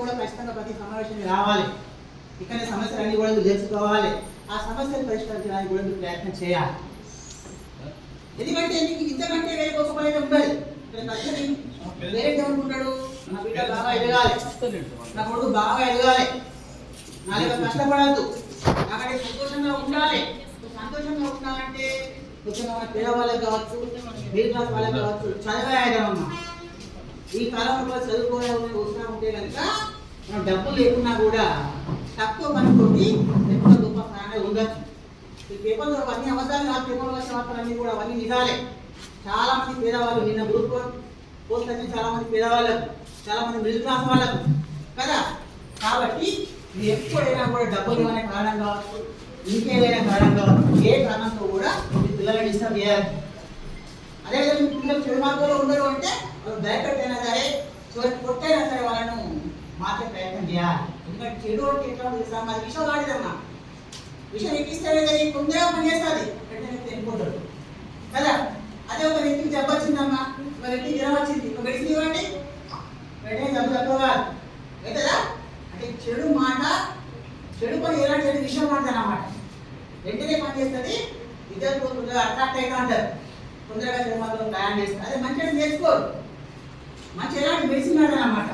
కూడా ఖచ్చితంగా ప్రతి సమావేశానికి రావాలి. ఇక్కడ సమస్యలు అన్ని కూడా తెలుసుకోవాలి. ఆ సమస్యలు పరిష్కరించడానికి కూడా మీరు ప్రయత్నం చేయాలి. ఎందుకంటే నీకు ఇంతకంటే వేరే గొప్ప పని ఉండాలి. వేరే అనుకుంటాడు నా బిడ్డ బాగా ఎదగాలి. నా కొడుకు బాగా ఎదగాలి. నాలుగు కష్టపడద్దు. నాకంటే సంతోషంగా ఉండాలి. సంతోషంగా ఉండాలంటే ముఖ్యంగా మన వాళ్ళకి కావచ్చు మిడిల్ క్లాస్ వాళ్ళకి కావచ్చు చదవాయదమ్మా ఈ కాలంలో చదువుకోవాలని ఉత్సాహం ఉంటే కనుక మనం డబ్బులు లేకున్నా కూడా తక్కువ పనితోటి ఎక్కువ గొప్ప స్థానాన్ని ఉండొచ్చు. ఈ పేపర్లో అవన్నీ అబద్ధాలు కాదు పేపర్లో వచ్చిన అన్నీ కూడా అవన్నీ నిజాలే. చాలా మంది పేదవాళ్ళు నిన్న గ్రూప్ పోస్ట్ వచ్చి చాలా మంది పేదవాళ్ళకు చాలా మంది మిడిల్ క్లాస్ వాళ్ళకు కదా? కాబట్టి మీరు ఎప్పుడైనా కూడా డబ్బులు అనే కారణం కావచ్చు ఇంకేదైనా కారణం కావచ్చు ఏ కారణంతో కూడా మీ పిల్లల్ని డిస్టర్బ్ చేయాలి. అదేవిధంగా పిల్లలు చెడు మార్గంలో ఉండరు అంటే వాళ్ళు భయపెట్టైనా సరే చివరికి కొట్టైనా సరే వాళ్ళను మార్చే ప్రయత్నం చేయాలి. ఎందుకంటే చెడు అంటే ఎట్లా ఉంటుంది తెలుసా? మాది విషయం వాడిదమ్మా. విషయం ఎక్కిస్తే కదా కొందరే పనిచేస్తుంది వెంటనే తెలిపోతాడు కదా? అదే ఒక వ్యక్తికి జబ్బు వచ్చిందమ్మా. ఒక వ్యక్తికి జ్వరం వచ్చింది. ఒక మెడిసిన్ ఇవ్వండి. వెంటనే జబ్బు తక్కువగాదు అవుతుందా అంటే చెడు మాట చెడు పని ఎలాంటి చెడు విషయం మాట్లాడనమాట వెంటనే పనిచేస్తుంది ఇద్దరు తొందరగా అట్రాక్ట్ అయితే అంటారు. తొందరగా సినిమాలో మాత్రం ప్రయాణం చేస్తారు. అదే మంచి నేర్చుకోరు. మంచి ఎలాంటి మెడిసిన్ వాడనమాట